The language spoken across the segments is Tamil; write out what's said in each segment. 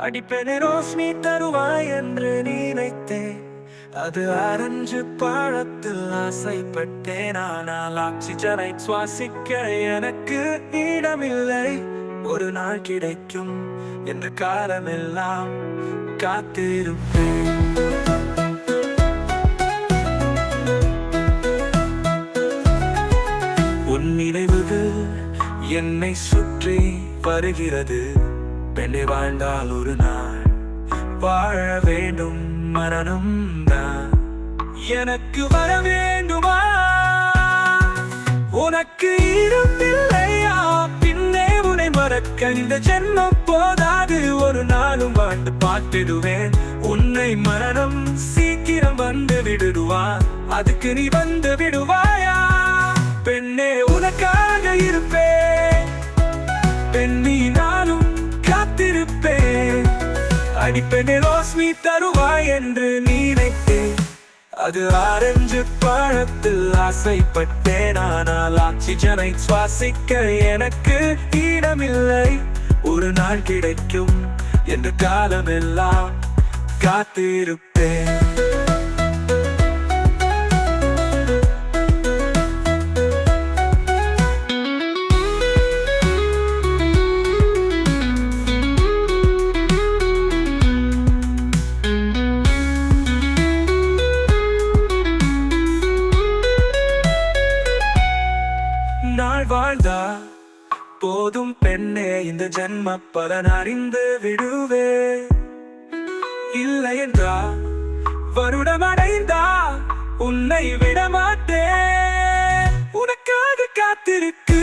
அடிப்பெனே ரோஸ்மி தருவாய் என்று நினைத்தேன். அது அரைஞ்சு பழத்தில் ஆசைப்பட்டேன். ஆனால் ஆக்சிஜனை சுவாசிக்க எனக்கு இடமில்லை. ஒரு நாள் கிடைக்கும் என்று காலமெல்லாம் காத்திருப்பேன். உன் நினைவுகள் என்னை சுற்றி வருகிறது. பெண்ணை வாழ்ந்தால் ஒரு நாள் வாழ வேண்டும் மரணம் தான். எனக்கு வர வேண்டுமா? உனக்கு இருந்தில்லையா? பின்னே உனை மறக்க இந்த ஜென்மம் போதாது. ஒரு நாளும் வாழ்ந்து பார்த்திடுவேன். உன்னை மரணம் சீக்கிரம் வந்து விடுவா அதுக்கு நீ வந்து விடுவாயா? பெண்ணே உனக்காக இருப்பேன். அடிப்பெண்ணே ரோஸ்மி தருவாய் என்று நினைத்தேன். அது ஆரஞ்சு பழத்தில் ஆசைப்பட்டேன். ஆனால் ஆக்சிஜனை சுவாசிக்க எனக்கு இடமில்லை ஒரு நாள் கிடைக்கும் என்று காலமெல்லாம் காத்திருப்பேன். வாழ் வாழ்ந்தா போதும் பெண்ணே இந்த ஜன்ம பலன் அறிந்து விடுவே. இல்லை என்றா வருடம் அடைந்தா உன்னை விட மாட்டேன் உனக்காக காத்திருக்கு.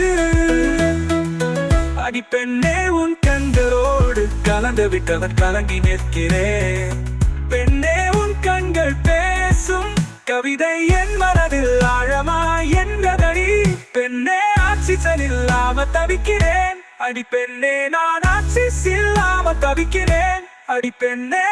அடி பெண்ணே உன் கண்களோடு கலந்து விட்டவர் கலங்கி நிற்கிறேன் பெண்ணே உன் கண்கள் பேசும் கவிதை என் மனதில் ஆழமா என்றதடி பெண்ணே ஆக்சிஜன் இல்லாம தவிக்கிறேன் அடிப்பெண்ணே நான் ஆக்சிஸ் இல்லாம தவிக்கிறேன். அடிப்பெண்ணே